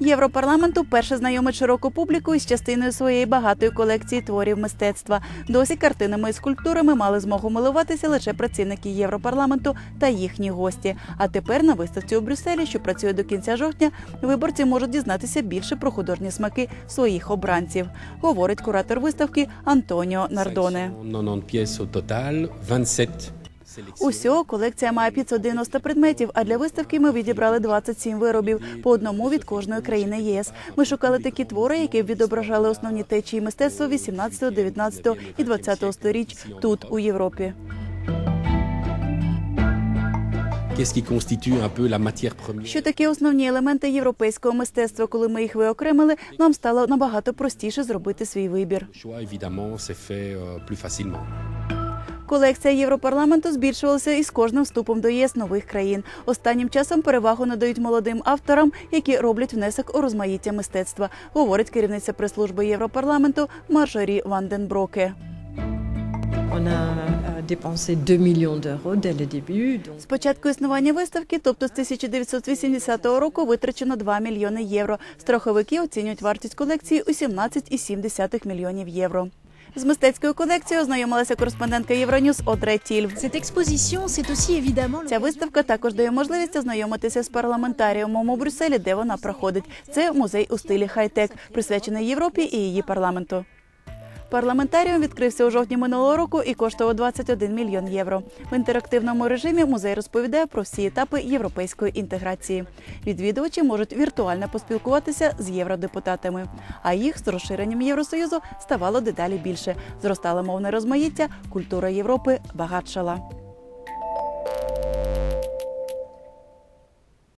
Європарламент уперше знайомить широку публіку із частиною своєї багатої колекції творів мистецтва. Досі картинами і скульптурами мали змогу милуватися лише працівники Європарламенту та їхні гості. А тепер на виставці у Брюсселі, що працює до кінця жовтня, виборці можуть дізнатися більше про художні смаки своїх обранців, говорить куратор виставки Антоніо Нардоне. 90 pièces au total, 27 sélections. Усього колекція має 590 предметів, а для виставки ми відібрали 27 виробів, по одному від кожної країни ЄС. Ми шукали такі твори, які б відображали основні течії мистецтва 18, 19 і 20 сторіч тут, у Європі. Що такі основні елементи європейського мистецтва, коли ми їх виокремили, нам стало набагато простіше зробити свій вибір. Колекція Європарламенту збільшувалася із кожним вступом до ЄС нових країн. Останнім часом перевагу надають молодим авторам, які роблять внесок у розмаїття мистецтва, говорить керівниця прес-служби Європарламенту Маржорі Ванденброке. Euh, dépensé 2 millions d'euros dès le début. Donc, З початку існування виставки, тобто з 1980 року, витрачено 2 мільйони євро. Страховики оцінюють вартість колекції у 17,7 мільйонів євро. З мистецькою колекцією ознайомилася кореспондентка Євроньюз Одре Тільв. Ця виставка також дає можливість ознайомитися з парламентаріумом у Брюсселі, де вона проходить. Це музей у стилі хай-тек, присвячений Європі і її парламенту. Парламентаріум відкрився у жовтні минулого року і коштував 21 мільйон євро. В інтерактивному режимі музей розповідає про всі етапи європейської інтеграції. Відвідувачі можуть віртуально поспілкуватися з євродепутатами. А їх з розширенням Євросоюзу ставало дедалі більше. Зростало мовне розмаїття, культура Європи багатшала.